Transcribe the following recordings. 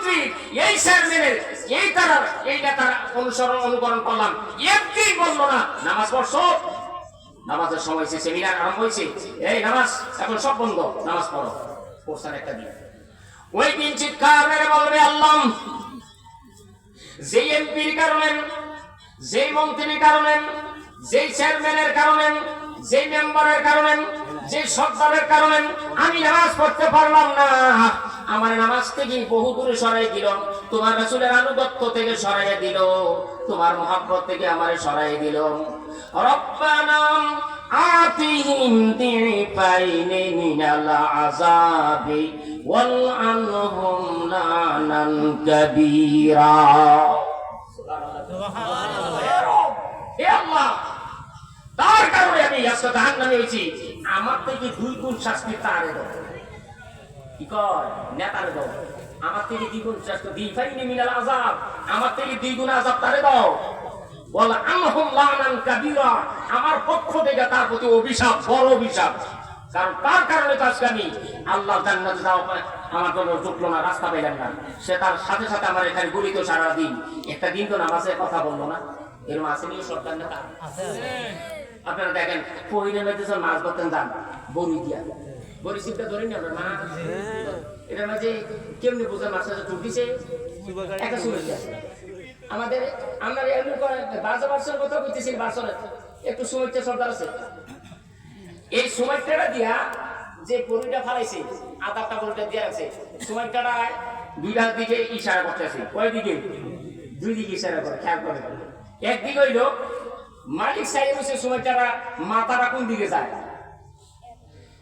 মন্ত্রী, এই চেয়ারম্যানের এই তারা এই নেতার অনুসরণ, অনুকরণ করলাম। একটি বলল না, নামাজ পড়ছো? নামাজের সময় হয়েছে সেমিনার আরম্ভ হয়েছে। এই নামাজ, এখন সব বন্ধ, নামাজ পড়ো। পড়ছেন একটা দিন। ওই দিন চিৎকার মেরে বলবে, আল্লাহ, যেই এমপির কারণে, যেই মন্ত্রীর কারণে, যেই চেয়ারম্যানের কারণে, যেই মেম্বারের কারণে যে সর্দারের কারণে আমি নামাজ পড়তে পারলাম না। আমার নামাজ থেকে বহু দূরে সরাই দিল, তোমার রাসূলের আনুগত্য থেকে সরাই দিল, তোমার মহাব্বত থেকে আমারে সরাই দিল। রব্বানা আতিহিম দিফাইনি মিনাল আযাবি ওয়াল আনহুম লানান কাবীরা। হে আল্লাহ, তার কারণে আমি আমার থেকে দুই গুণ শাস্তি তারে কি কয়? নেতারে দাও আমার থেকে দুই গুণ শাস্তি মিনাল আযাব। আমার থেকে দুই আযাব তারে দাও। বল আমহুম লানান কাবীরা। আমার পক্ষ থেকে তার প্রতি অভিশাপ বড় অভিশাপ। কারণ তার কারণে তো আজকে আমি আল্লাহ জান্নাতে যাওয়া আমার জন্য জুটলো না রাস্তা পেলাম না। সে তার সাথে সাথে আমার এখানে গুলিত সারা দিন। একটা দিন তো নামাজের কথা বলল না। এরকম আসেনি সরকার নেতা আপনারা দেখেন পহিলে মেয়েদের মাছ ধরতেন যান। বড়ি দিয়া। বড়ি সিপটা ধরে নি আপনার মাছ এটার মাঝে কেমনি বোঝা মাছ টুটিছে একটা আমাদের, আমরা এমনি করে বারো বছর কথা বলতেছি একটু সরকার আছে। এই দিয়া যে পরিটা ফালাইছে, আধারটা পরিটা দিয়া আছে সময়টা দুইটার দিকে ইশারা করতেছে কয় দিকে? দুই দিকে ইশারা করে, খেয়াল করে। একদিকে হইল মালিক সাহেব হচ্ছে সময়টা মাথাটা কোন দিকে যায়?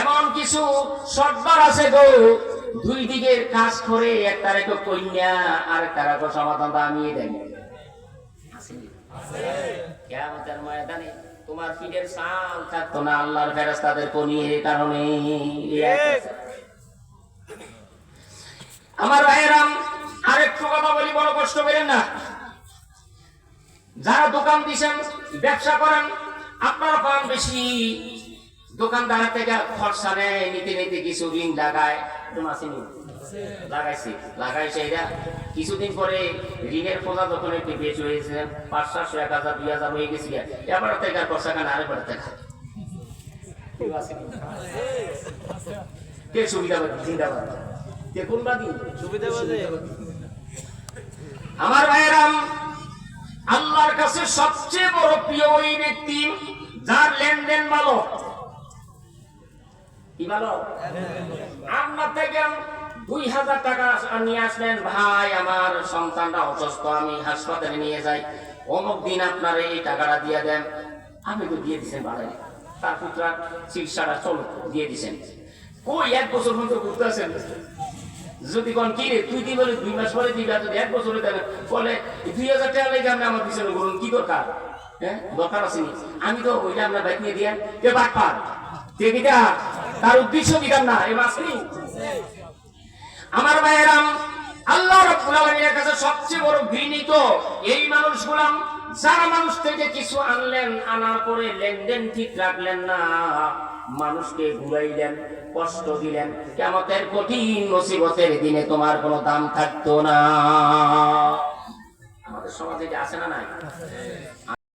এমন কিছু সর্দার আছে গো। দুই দিকের কাজ করে একটা রেখো কন্যা আর একটা রেখো সমাধান দামিয়ে দেয় ময়দানে তোমার পিঠের সাল থাকতো না, আল্লাহর ফেরেস্তাদের কনিয়ে কারণে। আমার ভাইয়েরাম, আরেকটু কথা বলি, বড় কষ্ট করেন না। যারা দোকান দিছেন, ব্যবসা করেন, আপনারা পান বেশি। দোকানদার থেকে খরচা নেয় নিতে নিতে কিছু ঋণ লাগায় আসেনি। লাগাইছি। লাগাইছে এটা। কিছুদিন পরে ঋণের পোজা যখন একটু বেশ হয়েছে পাঁচ সাতশো এক হাজার দুই হাজার হয়ে গেছে এবার থেকে আর খরচা খান আরেকবার দেখা? কে সুবিধাবাদী জিন্দাবাদ। কে কোনবাদী সুবিধাবাদী। আমার ভাইরাম আল্লাহর কাছে সবচেয়ে বড় প্রিয় ওই ব্যক্তি যার লেনদেন ভালো। ভালো? দুই হাজার টাকা নিয়ে আসলেন। ভাই, আমার সন্তানটা অসুস্থ, আমি হাসপাতালে নিয়ে যাই। অমুক দিন আপনার এই টাকাটা দিয়ে দেন। আপনি তো দিয়ে দিচ্ছেন ভাড়াই তার পুত্রা চিকিৎসাটা চলো দিয়ে দিচ্ছেন কই, এক বছর পর্যন্ত ঘুরতে আসেন যদি কোন, কি রে, তুই দিবি দুই মাস পরে দিবি যদি এক বছরে দেবে বলে, দুই হাজার টাকা লেগে আপনি আমার পিছনে করুন কি দরকার? হ্যাঁ দরকার আসেনি আমি তো ওইটা আপনার বাইক নিয়ে দিয়ে বাট পার দেবিটা তার উদ্দেশ্য দিতাম না? এ মাসনি আমার ভাইয়েরাম, আল্লাহ রাব্বুল কাছে সবচেয়ে বড় ঘৃণিত এই মানুষগুলাম, যারা মানুষ থেকে কিছু আনলেন, আনার পরে লেনদেন ঠিক রাখলেন না, মানুষকে ঘুরাইলেন, কষ্ট দিলেন। কেমতের কঠিন মুসিবতের দিনে তোমার কোনো দাম থাকতো না। আমাদের সমাজে আছে না নাই?